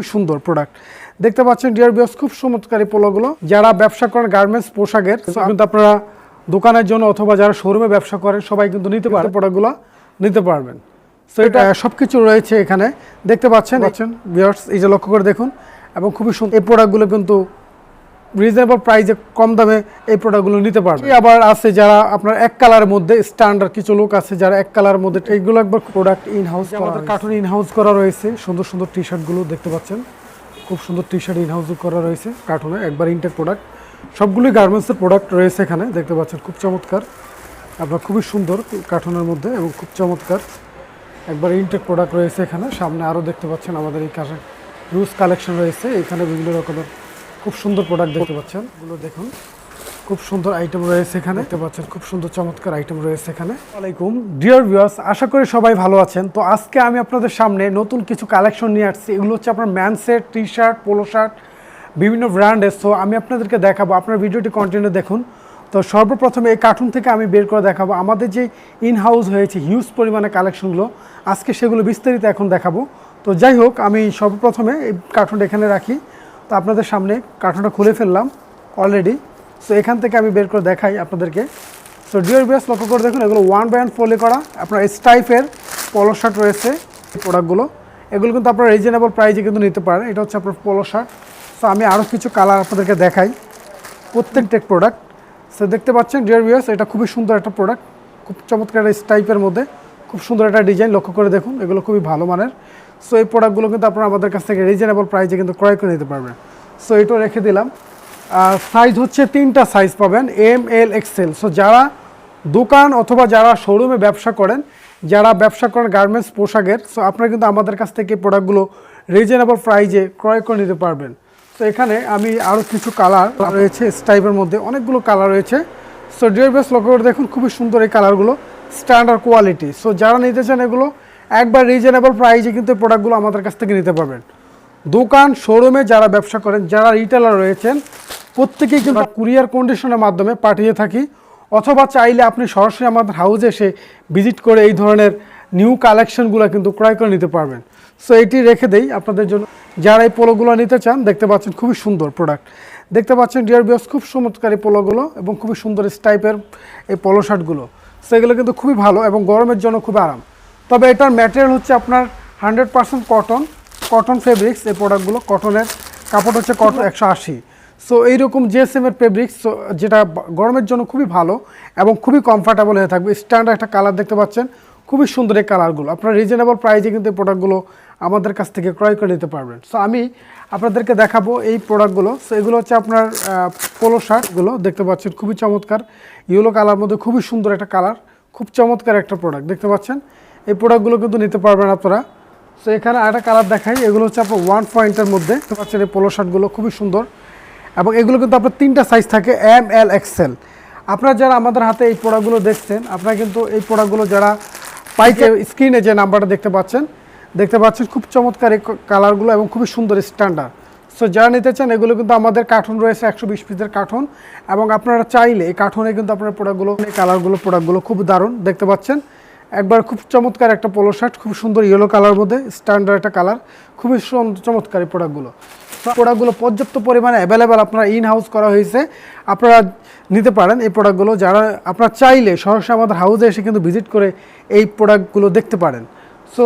খুব সুন্দর প্রোডাক্ট দেখতে পাচ্ছেন ডিয়ার বিয়স খুব চমৎকার পোলোগুলো। যারা ব্যবসা করেন গার্মেন্টস পোশাকের কিন্তু আপনারা দোকানের জন্য অথবা যারা শোরুমে ব্যবসা করেন সবাই কিন্তু নিতে পারে প্রোডাক্টগুলো নিতে পারবেন। সো এটা সব কিছু রয়েছে এখানে। দেখতে পাচ্ছেন পাচ্ছেন। বিয়ার্স এই যে লক্ষ্য করে দেখুন এবং খুবই সুন্দর। এই প্রোডাক্টগুলো কিন্তু রিজনেবল প্রাইসে কম দামে এই প্রোডাক্টগুলো নিতে পারবে। আবার আছে যারা আপনার এক কালারের মধ্যে স্ট্যান্ডার্ড কিছু লোক আছে যারা এক কালারের মধ্যে এইগুলো একবার প্রোডাক্ট ইন হাউস আমাদের কার্টুন ইন হাউস করা রয়েছে সুন্দর সুন্দর টি শার্টগুলো দেখতে পাচ্ছেন। খুব সুন্দর টি শার্ট ইন হাউস করা রয়েছে কার্টুনে একবার ইনটেক প্রোডাক্ট সবগুলোই গার্মেন্টসের প্রোডাক্ট রয়েছে এখানে দেখতে পাচ্ছেন খুব চমৎকার। আপনার খুবই সুন্দর কার্টুনের মধ্যে এবং খুব চমৎকার। একবার ইনটেক প্রোডাক্ট রয়েছে এখানে সামনে আরও দেখতে পাচ্ছেন আমাদের এই কাছে রুজ কালেকশন রয়েছে এখানে বিভিন্ন রকমের খুব সুন্দর প্রোডাক্ট দেখতে পাচ্ছেন। এগুলো দেখুন। খুব সুন্দর আইটেম রয়েছে এখানে। দেখতে পাচ্ছেন, খুব সুন্দর চমৎকার আইটেম রয়েছে এখানে। ওয়ালাইকুম। ডিয়ার ভিউয়ার্স আশা করি সবাই ভালো আছেন। তো আজকে আমি আপনাদের সামনে নতুন কিছু কালেকশন নিয়ে আসছি। এগুলো হচ্ছে আপনার ম্যানসেট টি শার্ট পোলো শার্ট বিভিন্ন ব্র্যান্ডের সো আমি আপনাদেরকে দেখাবো। আপনার ভিডিওটি কন্টিনিউ দেখুন। তো সর্বপ্রথমে এই কার্টুন থেকে আমি বের করে দেখাবো। আমাদের যে ইন হাউস হয়েছে হিউজ পরিমাণে কালেকশনগুলো আজকে সেগুলো বিস্তারিত এখন দেখাবো। তো যাই হোক, আমি সর্বপ্রথমে এই কার্টুনটা এখানে রাখি। তো আপনাদের সামনে কার্টুনটা খুলে ফেললাম অলরেডি সো এখান থেকে আমি বের করে দেখাই আপনাদেরকে। সো ডিওর বেস লক্ষ্য করে দেখুন, এগুলো ওয়ান ব্র্যান্ড ফোলে করা। আপনার স্টাইফের পলো শার্ট রয়েছে প্রোডাক্টগুলো এগুলো কিন্তু আপনার রিজনেবল প্রাইজে কিন্তু নিতে পারেন। এটা হচ্ছে আপনার পলো শার্ট সো আমি আরও কিছু কালার আপনাদেরকে দেখাই। প্রত্যেকটা প্রোডাক্ট সো দেখতে পাচ্ছেন ডিয়ার ভিউয়ার্স এটা খুবই সুন্দর একটা প্রোডাক্ট খুব চমৎকার একটা টাইপের মধ্যে। খুব সুন্দর একটা ডিজাইন লক্ষ্য করে দেখুন, এগুলো খুবই ভালো মানের। সো এই প্রোডাক্টগুলো কিন্তু আপনারা আমাদের কাছ থেকে রিজনেবল প্রাইসে কিন্তু ক্রয় করে নিতে পারবেন। সো এটাও রেখে দিলাম। আর সাইজ হচ্ছে তিনটা সাইজ পাবেন এম এল এক্সেল সো যারা দোকান অথবা যারা শোরুমে ব্যবসা করেন, যারা ব্যবসা করেন গার্মেন্টস পোশাকের সো আপনারা কিন্তু আমাদের কাছ থেকে প্রোডাক্টগুলো রিজনেবল প্রাইজে ক্রয় করে নিতে পারবেন। তো এখানে আমি আরও কিছু কালার রয়েছে স্টাইপের মধ্যে। অনেকগুলো কালার রয়েছে। সো ডিয়ার বেস লক্ষ্য করে দেখুন, খুবই সুন্দর এই কালারগুলো স্ট্যান্ডার্ড কোয়ালিটি সো যারা নিতে চান এগুলো একবার রিজনেবল প্রাইজে কিন্তু প্রোডাক্টগুলো আমাদের কাছ থেকে নিতে পারবেন। দোকান শোরুমে যারা ব্যবসা করেন, যারা রিটেলার রয়েছেন, প্রত্যেকেই কিন্তু কুরিয়ার কন্ডিশনের মাধ্যমে পাঠিয়ে থাকি। অথবা চাইলে আপনি সরাসরি আমাদের হাউসে এসে ভিজিট করে এই ধরনের নিউ কালেকশনগুলো কিন্তু ক্রয় করে নিতে পারবেন। সো এটি রেখে দেই আপনাদের জন্য। যারা এই পোলোগুলো নিতে চান, দেখতে পাচ্ছেন খুবই সুন্দর প্রোডাক্ট দেখতে পাচ্ছেন ডিয়ার বিয়স খুব চমৎকার এই পোলোগুলো এবং খুবই সুন্দর টাইপের এই পোলো শার্টগুলো সেগুলো কিন্তু খুবই ভালো এবং গরমের জন্য খুব আরাম। তবে এটার ম্যাটেরিয়াল হচ্ছে আপনার hundred percent cotton cotton fabrics এই প্রোডাক্টগুলো কটনের কাপড় হচ্ছে কটন একশো আশি। সো এইরকম জিএসএমের ফেব্রিক্স যেটা গরমের জন্য খুবই ভালো এবং খুবই কমফর্টেবল হয়ে থাকবে। স্ট্যান্ডার্ড একটা কালার দেখতে পাচ্ছেন, খুবই সুন্দর এই কালারগুলো আপনার রিজনেবল প্রাইসে কিন্তু এই প্রোডাক্টগুলো আমাদের কাছ থেকে ক্রয় করে নিতে পারবেন। সো আমি আপনাদেরকে দেখাবো এই প্রোডাক্টগুলো সো এগুলো হচ্ছে আপনার পোলো শার্টগুলো দেখতে পাচ্ছেন খুবই চমৎকার। ইয়েলো কালার মধ্যে খুবই সুন্দর একটা কালার খুব চমৎকার একটা প্রোডাক্ট দেখতে পাচ্ছেন? এই প্রোডাক্টগুলো কিন্তু নিতে পারবেন আপনারা। সো এখানে আরেকটা কালার দেখাই, এগুলো হচ্ছে আপনার ওয়ান পয়েন্টের মধ্যে। দেখতে পাচ্ছেন এই পোলো শার্টগুলো খুবই সুন্দর। এবং এগুলো কিন্তু আপনার তিনটা সাইজ থাকে এম এল এক্সেল আপনারা যারা আমাদের হাতে এই প্রোডাক্টগুলো দেখছেন, আপনারা কিন্তু এই প্রোডাক্টগুলো যারা পাইকে স্ক্রিনে যে নাম্বারটা দেখতে পাচ্ছেন দেখতে পাচ্ছেন খুব চমৎকার এই কালারগুলো এবং খুবই সুন্দর স্ট্যান্ডার্ড সো যারা নিতে চান, এগুলো কিন্তু আমাদের কার্টুন রয়েছে, একশো বিশ পিসের কার্টুন এবং আপনারা চাইলে এই কার্টুনে কিন্তু আপনার প্রোডাক্টগুলো এই কালারগুলো প্রোডাক্টগুলো খুব দারুণ, দেখতে পাচ্ছেন। একবার খুব চমৎকার একটা পোলো শার্ট খুব সুন্দর ইয়েলো কালার মধ্যে স্ট্যান্ডার্ড একটা কালার খুবই চমৎকার এই প্রোডাক্টগুলো প্রোডাক্টগুলো পর্যাপ্ত পরিমাণে অ্যাভেলেবেল আপনারা ইন হাউস করা হয়েছে। আপনারা নিতে পারেন এই প্রোডাক্টগুলো যারা আপনারা চাইলে সরাসরি আমাদের হাউসে এসে কিন্তু ভিজিট করে এই প্রোডাক্টগুলো দেখতে পারেন। সো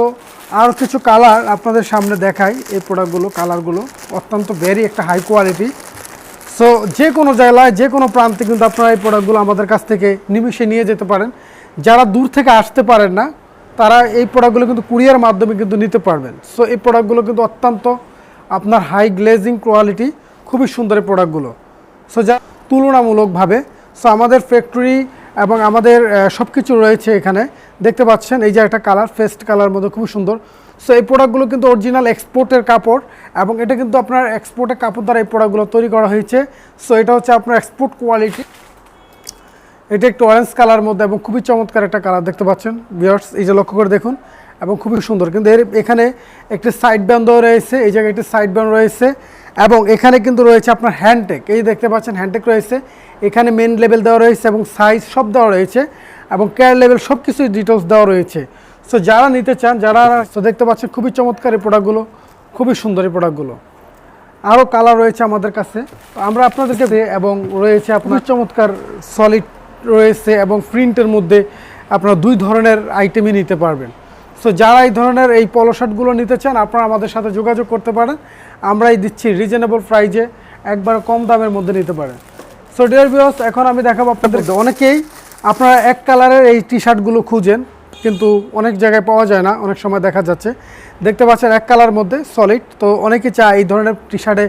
আর কিছু কালার আপনাদের সামনে দেখাই এই প্রোডাক্টগুলো কালারগুলো অত্যন্ত ভেরি একটা হাই কোয়ালিটি সো যে কোনো জেলায়, যে কোনো প্রান্তে কিন্তু আপনারা এই প্রোডাক্টগুলো আমাদের কাছ থেকে নিমিশে নিয়ে যেতে পারেন। যারা দূর থেকে আসতে পারেন না, তারা এই প্রোডাক্টগুলো কিন্তু কুরিয়ার মাধ্যমে কিন্তু নিতে পারবেন। সো এই প্রোডাক্টগুলো কিন্তু অত্যন্ত আপনার হাই গ্লেজিং কোয়ালিটি খুবই সুন্দর এই প্রোডাক্টগুলো সো যা তুলনামূলকভাবে সো আমাদের ফ্যাক্টরি এবং আমাদের সব কিছু রয়েছে এখানে। দেখতে পাচ্ছেন, এই যে একটা কালার ফেস্ট কালার মধ্যে খুব সুন্দর। সো এই প্রোডাক্টগুলো কিন্তু অরিজিনাল এক্সপোর্টের কাপড় এবং এটা কিন্তু আপনার এক্সপোর্টের কাপড় দ্বারা এই প্রোডাক্টগুলো তৈরি করা হয়েছে। সো এটা হচ্ছে আপনার এক্সপোর্ট কোয়ালিটি এটা একটু অরেঞ্জ কালার মধ্যে এবং খুবই চমৎকার একটা কালার দেখতে পাচ্ছেন বিয়ার্স এই যে লক্ষ্য করে দেখুন, এবং খুবই সুন্দর। কিন্তু এর এখানে একটি সাইড ব্যান্ড দেওয়া রয়েছে, এই জায়গায় একটি সাইড ব্যান্ড রয়েছে, এবং এখানে কিন্তু রয়েছে আপনার হ্যান্ডটেক এই দেখতে পাচ্ছেন হ্যান্ডটেক রয়েছে। এখানে মেন লেভেল দেওয়া রয়েছে এবং সাইজ সব দেওয়া রয়েছে, এবং কেয়ার লেভেল সব কিছুই ডিটেলস দেওয়া রয়েছে। সো যারা নিতে চান, যারা তো দেখতে পাচ্ছেন, খুবই চমৎকার এই প্রোডাক্টগুলো খুবই সুন্দর এই প্রোডাক্টগুলো আরও কালার রয়েছে আমাদের কাছে। আমরা আপনাদেরকে দে- এবং রয়েছে আপনার চমৎকার সলিড রয়েছে এবং প্রিন্টের মধ্যে আপনারা দুই ধরনের আইটেমই নিতে পারবেন। সো যারা এই ধরনের এই পলো শার্টগুলো নিতে চান, আপনারা আমাদের সাথে যোগাযোগ করতে পারেন। আমরাই দিচ্ছি রিজনেবল প্রাইজে একবার কম দামের মধ্যে নিতে পারেন। সো ডিয়ার ভিউয়ার্স এখন আমি দেখাবো আপনাদের অনেকেই আপনারা এক কালারের এই টি শার্টগুলো খুঁজেন, কিন্তু অনেক জায়গায় পাওয়া যায় না, অনেক সময় দেখা যাচ্ছে। দেখতে পাচ্ছেন এক কালার মধ্যে সলিড তো অনেকে চায় এই ধরনের টি শার্টে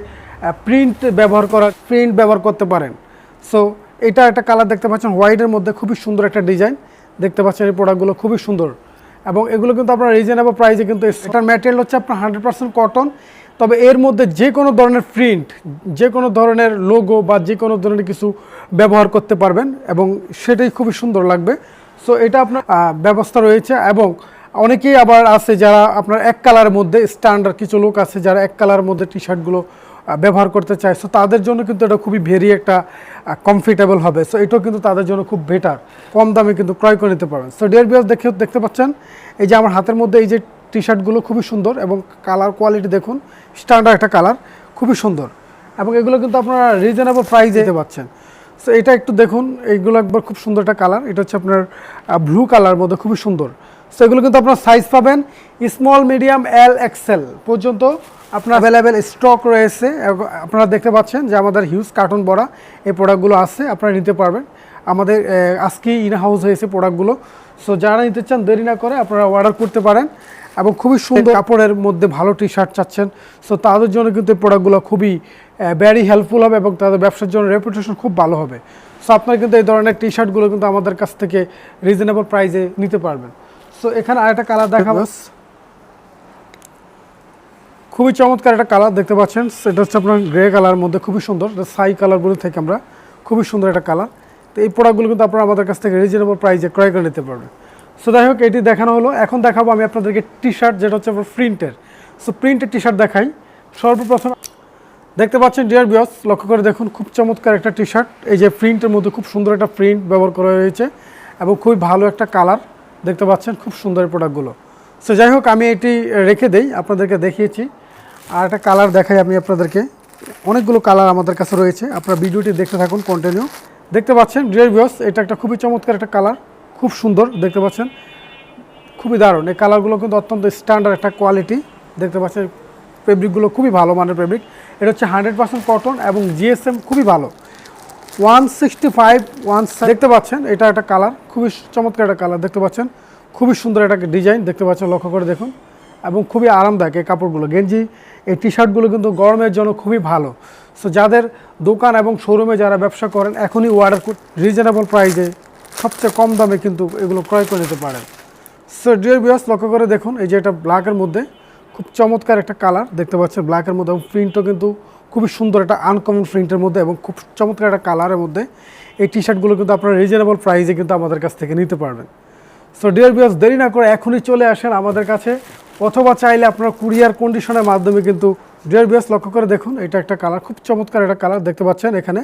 প্রিন্ট ব্যবহার করা প্রিন্ট ব্যবহার করতে পারেন। সো এটা একটা কালার দেখতে পাচ্ছেন হোয়াইটের মধ্যে খুবই সুন্দর একটা ডিজাইন দেখতে পাচ্ছেন এই প্রোডাক্টগুলো খুবই সুন্দর। এবং এগুলো কিন্তু আপনার রিজনেবল প্রাইসে কিন্তু। এটার ম্যাটেরিয়াল হচ্ছে আপনার হান্ড্রেড কটন তবে এর মধ্যে যে কোনো ধরনের প্রিন্ট যে কোনো ধরনের লোগো বা যে কোনো ধরনের কিছু ব্যবহার করতে পারবেন এবং সেটাই খুবই সুন্দর লাগবে। সো এটা আপনার ব্যবস্থা রয়েছে এবং অনেকেই আবার আছে যারা আপনার এক কালারের মধ্যে স্ট্যান্ডার্ড কিছু লোক আছে যারা এক কালারের মধ্যে টি শার্টগুলো ব্যবহার করতে চায়। সো তাদের জন্য কিন্তু এটা খুবই ভেরি একটা কমফর্টেবল হবে। সো এটাও কিন্তু তাদের জন্য খুব বেটার কম দামে কিন্তু ক্রয় করে নিতে পারবেন। সো ডিয়ার বিয়াস দেখে, দেখতে পাচ্ছেন, এই যে আমার হাতের মধ্যে এই যে টি শার্টগুলো খুবই সুন্দর এবং কালার কোয়ালিটি দেখুন স্ট্যান্ডার্ড একটা কালার খুবই সুন্দর। এবং এগুলো কিন্তু আপনারা রিজনেবল প্রাইসে দিতে পাচ্ছেন। সো এটা একটু দেখুন, এইগুলো একবার খুব সুন্দর একটা কালার এটা হচ্ছে আপনার ব্লু কালার মধ্যে খুবই সুন্দর। সো এগুলো কিন্তু আপনার সাইজ পাবেন স্মল মিডিয়াম এল এক্সেল পর্যন্ত। আপনার অ্যাভেলেবেল স্টক রয়েছে। আপনারা দেখতে পাচ্ছেন যে আমাদের হিউজ কার্টন বড়া এই প্রোডাক্টগুলো আছে আপনারা নিতে পারবেন। আমাদের আহ, আজকেই ইন হাউস হয়েছে প্রোডাক্টগুলো সো যারা নিতে চান দেরি না করে আপনারা অর্ডার করতে পারেন। এবং খুবই সুন্দর কাপড়ের মধ্যে ভালো টি শার্ট চাচ্ছেন। সো তাদের জন্য কিন্তু এই প্রোডাক্টগুলো খুবই ভ্যারি হেল্পফুল হবে এবং তাদের ব্যবসার জন্য রেপুটেশন খুব ভালো হবে। সো আপনারা কিন্তু এই ধরনের টি শার্টগুলো কিন্তু আমাদের কাছ থেকে রিজনেবল প্রাইসে নিতে পারবেন। সো এখানে আরেকটা কালার দেখাবো। খুবই চমৎকার একটা কালার দেখতে পাচ্ছেন। সেটা হচ্ছে আপনার গ্রে কালার মধ্যে খুবই সুন্দর। সাই কালারগুলো থেকে আমরা খুবই সুন্দর একটা কালার তো এই প্রোডাক্টগুলো কিন্তু আপনারা আমাদের কাছ থেকে রিজনেবল প্রাইসে ক্রয় করে নিতে পারবেন। সো যাই হোক, এটি দেখানো হলো। এখন দেখাবো আমি আপনাদেরকে টি শার্ট যেটা হচ্ছে আপনার প্রিন্টের সো প্রিন্টের টি শার্ট দেখাই। সর্বপ্রথম দেখতে পাচ্ছেন ডিয়ার বিয়স লক্ষ্য করে দেখুন, খুব চমৎকার একটা টি শার্ট এই যে প্রিন্টের মধ্যে খুব সুন্দর একটা প্রিন্ট ব্যবহার করা হয়েছে এবং খুবই ভালো একটা কালার দেখতে পাচ্ছেন, খুব সুন্দর প্রোডাক্টগুলো সো যাই হোক, আমি এটি রেখে দেই, আপনাদেরকে দেখিয়েছি। আর একটা কালার দেখাই আমি আপনাদেরকে। অনেকগুলো কালার আমাদের কাছে রয়েছে। আপনারা ভিডিওটি দেখতে থাকুন কন্টিনিউ দেখতে পাচ্ছেন ডিয়ার বিয়স এটা একটা খুবই চমৎকার একটা কালার খুব সুন্দর, দেখতে পাচ্ছেন। খুবই দারুণ। এই কালারগুলো কিন্তু অত্যন্ত স্ট্যান্ডার্ড একটা কোয়ালিটি দেখতে পাচ্ছেন। ফেব্রিকগুলো খুবই ভালো মানের ফেব্রিক এটা হচ্ছে হান্ড্রেড পার্সেন্ট কটন এবং জিএসএম খুবই ভালো। ওয়ান সিক্সটি ফাইভ ওয়ান দেখতে পাচ্ছেন, এটা একটা কালার খুবই চমৎকার একটা কালার দেখতে পাচ্ছেন। খুবই সুন্দর একটা ডিজাইন দেখতে পাচ্ছেন, লক্ষ্য করে দেখুন। এবং খুবই আরামদায়ক এই কাপড়গুলো। গেঞ্জি, এই টি শার্টগুলো কিন্তু গরমের জন্য খুবই ভালো। সো যাদের দোকান এবং শোরুমে যারা ব্যবসা করেন, এখনই অর্ডার রিজনেবল প্রাইসে সবচেয়ে কম দামে কিন্তু এগুলো ক্রয় করে নিতে পারেন। সো ডিয়ার বিয়াস লক্ষ্য করে দেখুন, এই যে এটা ব্ল্যাকের মধ্যে, খুব চমৎকার একটা কালার দেখতে পাচ্ছেন ব্ল্যাকের মধ্যে এবং প্রিন্টও কিন্তু খুবই সুন্দর একটা আনকমন প্রিন্টের মধ্যে এবং খুব চমৎকার একটা কালারের মধ্যে এই টি শার্টগুলো কিন্তু আপনারা রিজনেবল প্রাইসে কিন্তু আমাদের কাছ থেকে নিতে পারবেন। সো ডিয়ার বিয়াস দেরি না করে এখনই চলে আসেন আমাদের কাছে। অথবা চাইলে আপনারা কুরিয়ার কন্ডিশনের মাধ্যমে কিন্তু ডিয়ার বিয়াস লক্ষ্য করে দেখুন। এটা একটা কালার খুব চমৎকার একটা কালার দেখতে পাচ্ছেন এখানে।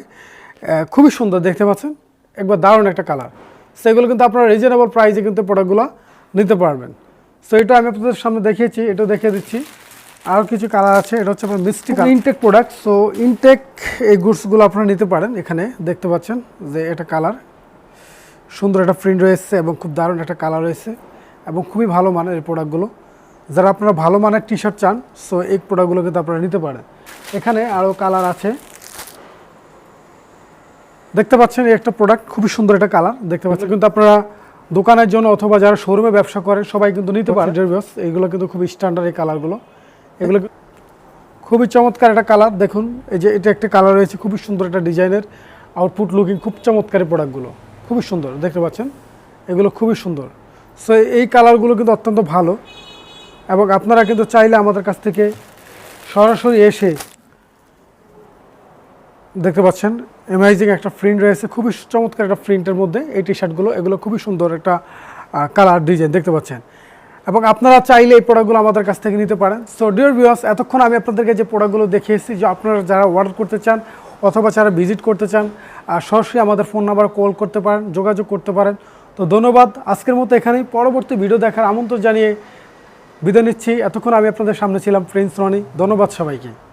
খুবই সুন্দর দেখতে পাচ্ছেন। একবার দারুণ একটা কালার। সেগুলো কিন্তু আপনারা রিজনেবল প্রাইসে কিন্তু প্রোডাক্টগুলো নিতে পারবেন। সো এটা আমি আপনাদের সামনে দেখিয়েছি এটা দেখিয়ে দিচ্ছি। আরও কিছু কালার আছে এটা হচ্ছে আপনার মিষ্টি ইনটেক প্রোডাক্ট সো ইনটেক এই গুডসগুলো আপনারা নিতে পারেন এখানে দেখতে পাচ্ছেন যে এটা কালার। সুন্দর একটা প্রিন্ট রয়েছে এবং খুব দারুণ একটা কালার রয়েছে এবং খুবই ভালো মানের এই প্রোডাক্টগুলো যারা আপনারা ভালো মানের টি শার্ট চান সো এই প্রোডাক্টগুলো কিন্তু আপনারা নিতে পারেন। এখানে আরও কালার আছে। দেখতে পাচ্ছেন এই একটা প্রোডাক্ট খুবই সুন্দর একটা কালার দেখতে পাচ্ছেন কিন্তু আপনারা দোকানের জন্য অথবা যারা শোরুমে ব্যবসা করেন সবাই কিন্তু নিতে পারেন। ডেরবিয়াস এইগুলো কিন্তু খুবই স্ট্যান্ডার্ড এই কালারগুলো এগুলো খুবই চমৎকার একটা কালার দেখুন এই যে এটা একটা কালার রয়েছে খুবই সুন্দর একটা ডিজাইনের আউটপুট লুকিং খুব চমৎকার প্রোডাক্টগুলো খুবই সুন্দর দেখতে পাচ্ছেন? এগুলো খুবই সুন্দর। সো এই কালারগুলো কিন্তু অত্যন্ত ভালো। এবং আপনারা কিন্তু চাইলে আমাদের কাছ থেকে সরাসরি এসে দেখতে পাচ্ছেন অ্যামাইজিং একটা প্রিন্ট রয়েছে, খুবই চমৎকার একটা প্রিন্টের মধ্যে এই টি শার্টগুলো এগুলো খুবই সুন্দর একটা কালার ডিজাইন দেখতে পাচ্ছেন। এবং আপনারা চাইলে এই প্রোডাক্টগুলো আমাদের কাছ থেকে নিতে পারেন। সো ডিয়ার ভিউয়ার্স এতক্ষণ আমি আপনাদেরকে যে প্রোডাক্টগুলো দেখিয়েছি, যে আপনারা যারা অর্ডার করতে চান অথবা যারা ভিজিট করতে চান সরাসরি আমাদের ফোন নাম্বার কল করতে পারেন, যোগাযোগ করতে পারেন। তো ধন্যবাদ, আজকের মতো এখানেই। পরবর্তী ভিডিও দেখার আমন্ত্রণ জানিয়ে বিদায় নিচ্ছি। এতক্ষণ আমি আপনাদের সামনে ছিলাম প্রিন্স রনি। ধন্যবাদ সবাইকে।